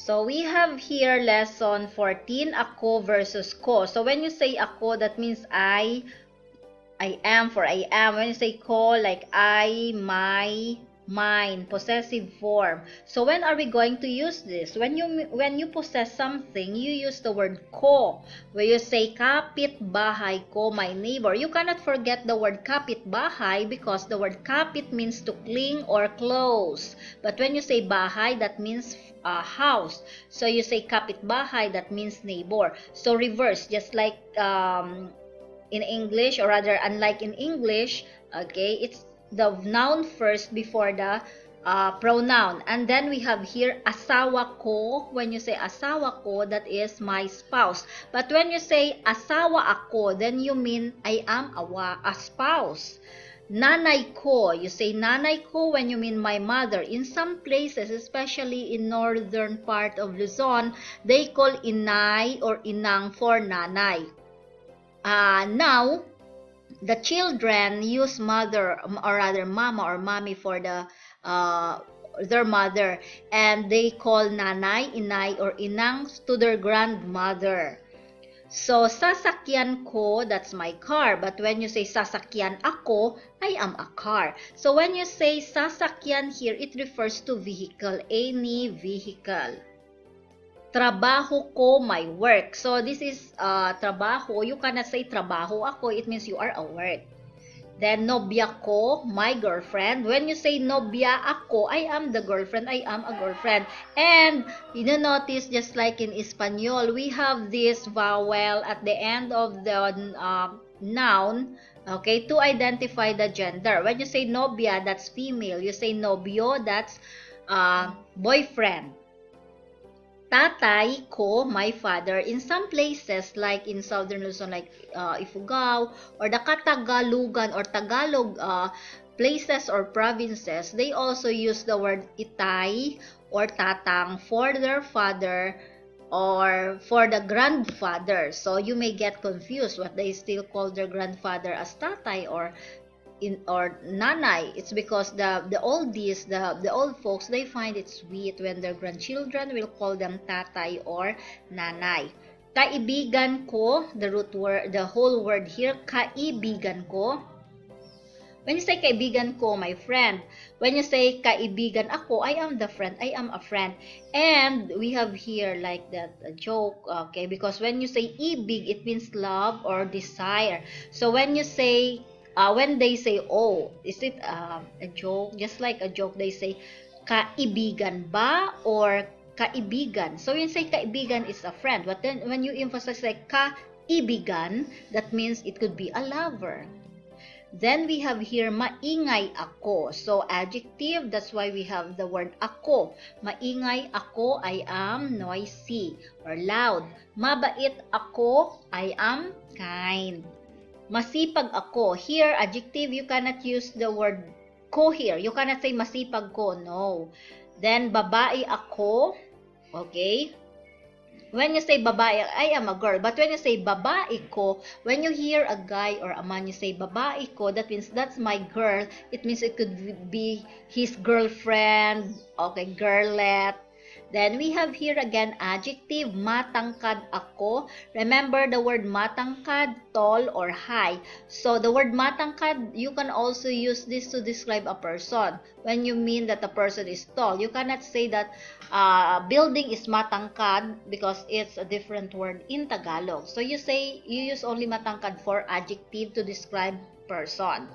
So we have here lesson 14, ako versus ko. So when you say ako, that means I, I am for I am. When you say ko, like I, my, mine, possessive form. So when are we going to use this? When you when you possess something, you use the word ko. Where you say kapit bahay ko, my neighbor. You cannot forget the word kapit bahay because the word kapit means to cling or close. But when you say bahay, that means uh, house. So you say kapit bahay, that means neighbor. So reverse, just like um, in English, or rather, unlike in English, okay, it's the noun first before the uh, pronoun. And then we have here asawa ko. When you say asawa ko, that is my spouse. But when you say asawa ako, then you mean I am a, a spouse. Nanay ko, you say nanay ko when you mean my mother. In some places, especially in northern part of Luzon, they call inay or inang for nanay. Uh, now, the children use mother or rather mama or mommy for the uh, their mother and they call nanay, inay or inang to their grandmother. So, sasakyan ko, that's my car. But when you say sasakyan ako, I am a car. So, when you say sasakyan here, it refers to vehicle, any vehicle trabaho ko, my work. So, this is uh, trabaho. You cannot say trabaho ako. It means you are a work. Then, nobya ko, my girlfriend. When you say nobya ako, I am the girlfriend. I am a girlfriend. And, you notice, just like in Espanol, we have this vowel at the end of the uh, noun, okay, to identify the gender. When you say nobya, that's female. You say nobyo, that's uh, boyfriend tatay ko, my father, in some places like in southern Luzon like uh, Ifugao or the Katagalugan or Tagalog uh, places or provinces, they also use the word itay or tatang for their father or for the grandfather. So you may get confused what they still call their grandfather as tatay or in or nanay it's because the the oldies the the old folks they find it sweet when their grandchildren will call them tatay or nanay. Kaibigan ko the root word the whole word here kaibigan ko. When you say kaibigan ko my friend when you say kaibigan ako i am the friend i am a friend. And we have here like that a joke okay because when you say ibig it means love or desire. So when you say uh, when they say, oh, is it uh, a joke? Just like a joke, they say, kaibigan ba or kaibigan? So, when say kaibigan is a friend. But then, when you emphasize like kaibigan, that means it could be a lover. Then we have here, maingay ako. So, adjective, that's why we have the word ako. Maingay ako, I am noisy or loud. Mabait ako, I am kind. Masipag ako. Here, adjective, you cannot use the word ko here. You cannot say masipag ko. No. Then, babae ako. Okay? When you say babae, I am a girl. But when you say babae ko, when you hear a guy or a man, you say babae ko, that means that's my girl. It means it could be his girlfriend, okay, girlette, Then we have here again adjective, matangkad ako. Remember the word matangkad, tall or high. So the word matangkad, you can also use this to describe a person. When you mean that a person is tall, you cannot say that uh, building is matangkad because it's a different word in Tagalog. So you say, you use only matangkad for adjective to describe person.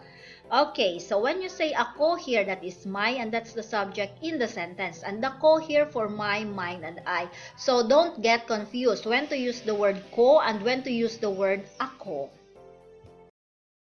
Okay, so when you say ako here, that is my, and that's the subject in the sentence. And the ko here for my, mine, and I. So don't get confused when to use the word ko and when to use the word ako.